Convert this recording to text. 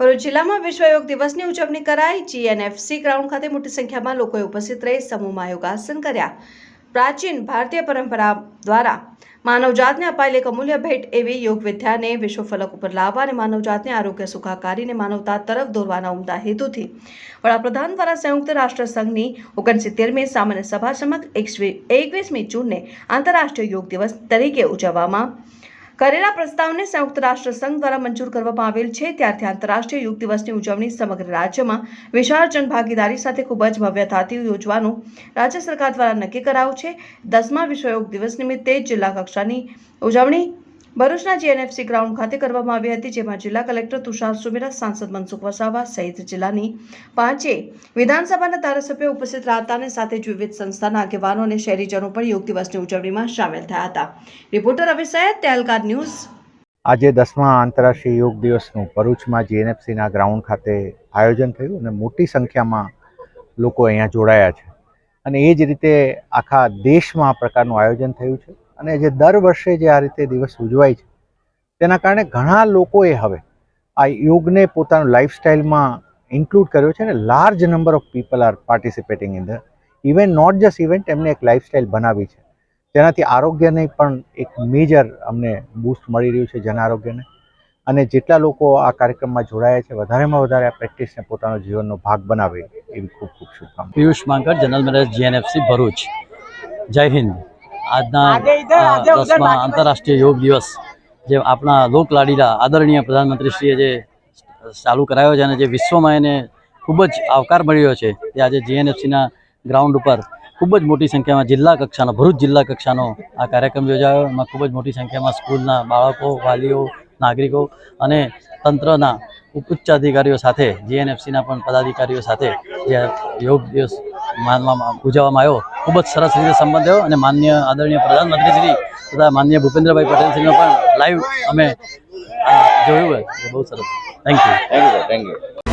ભરૂચ જિલ્લામાં વિશ્વ યોગ દિવસની ઉજવણી કરાઈ. જીએનએફસી ગ્રાઉન્ડ ખાતે મોટી સંખ્યામાં લોકોએ ઉપસ્થિત રહી સમૂહમાં યોગાસન કર્યા. પ્રાચીન ભારતીય પરંપરા દ્વારા માનવજાતને અપાયેલી અમૂલ્ય ભેટ એવી યોગ વિદ્યાને વિશ્વ ફલક ઉપર લાવવા અને માનવજાતને આરોગ્ય સુખાકારીને માનવતા તરફ દોરવાના ઉમદા હેતુથી વડાપ્રધાન દ્વારા સંયુક્ત રાષ્ટ્ર સંઘની ઓગણસિત્તેરમી સામાન્ય સભા સમક્ષ એકવીસમી જૂનને આંતરરાષ્ટ્રીય યોગ દિવસ તરીકે ઉજવવામાં કરેલા પ્રસ્તાવને સંયુક્ત રાષ્ટ્ર સંઘ દ્વારા મંજૂર કરવામાં આવેલ છે. ત્યારથી આંતરરાષ્ટ્રીય યોગ દિવસની ઉજવણી સમગ્ર રાજ્યમાં વિશાળ જનભાગીદારી સાથે ખૂબ જ ભવ્યતાથી યોજવાનું રાજ્ય સરકાર દ્વારા નક્કી કરાયું છે. દસમા વિશ્વ યોગ દિવસ નિમિત્તે જિલ્લા કક્ષાની ઉજવણી ભરૂચના જીએનએફસી ગ્રાઉન્ડ ખાતે કરવામાં આવી હતી, જેમાં જિલ્લા કલેક્ટર તુષાર સુમેરા, સાંસદ મનસુખ વસાવા સહિત જિલ્લાની પાંચે વિધાનસભાના ધારાસભ્યો ઉપસ્થિત રહ્યા અને સાથે જ વિવિધ સંસ્થાના આગેવાનો અને શહેરીજનો પણ યોગ દિવસની ઉજવણીમાં સામેલ થયા હતા. રિપોર્ટર રવિ સૈયદ તેલકાર ન્યૂઝ. આજે દસમા આંતરરાષ્ટ્રીય યોગ દિવસનું ભરૂચમાં જીએનએફસીના ગ્રાઉન્ડ ખાતે આયોજન થયું અને મોટી સંખ્યામાં લોકો અહીંયા જોડાયા છે. અને એ જ રીતે આખા દેશમાં આ પ્રકારનું આયોજન થયું છે. અને જે દર વર્ષે જે આ રીતે દિવસ ઉજવાય છે, તેના કારણે ઘણા લોકોએ હવે આ યોગને પોતાનું લાઈફસ્ટાઈલમાં ઇન્ક્લુડ કર્યો છે અને large number of people are participating in the event not just event એમને એક લાઈફસ્ટાઈલ બનાવી છે. તેનાથી આરોગ્યને પણ એક મેજર અમને બૂસ્ટ મળી રહ્યું છે જન આરોગ્યને. અને જેટલા લોકો આ કાર્યક્રમમાં જોડાયા છે, વધારેમાં વધારે આ પ્રેક્ટિસને પોતાનો જીવનનો ભાગ બનાવે એવી ખૂબ ખૂબ શુભકામના. Piyush Mankar, general manager GNFC Bharuch. Jai Hind. આજના દસમા આંતરરાષ્ટ્રીય યોગ દિવસ જે આપણા લોકલાડીલા આદરણીય પ્રધાનમંત્રીશ્રીએ જે ચાલુ કરાયો છે અને જે વિશ્વમાં એને ખૂબ જ આવકાર મળ્યો છે તે આજે જીએનએફસીના ગ્રાઉન્ડ ઉપર ખૂબ જ મોટી સંખ્યામાં જિલ્લા કક્ષાનો ભરૂચ જિલ્લા કક્ષાનો આ કાર્યક્રમ યોજાયો. એમાં ખૂબ જ મોટી સંખ્યામાં સ્કૂલના બાળકો વાલીઓ નાગરિકો અને તંત્રના ઉચ્ચ અધિકારીઓ સાથે જીએનએફસીના પણ પદાધિકારીઓ સાથે જે યોગ દિવસ માનવામાં ઉજવવામાં આવ્યો. ખૂબ જ સરસ રીતે સંબંધ થયો અને માન્ય આદરણીય પ્રધાનમંત્રી શ્રી તથા માન્ય ભૂપેન્દ્રભાઈ પટેલ શ્રીનો પણ લાઈવ અમે જોયું હોય. બહુ સરસ. Thank you thank you thank you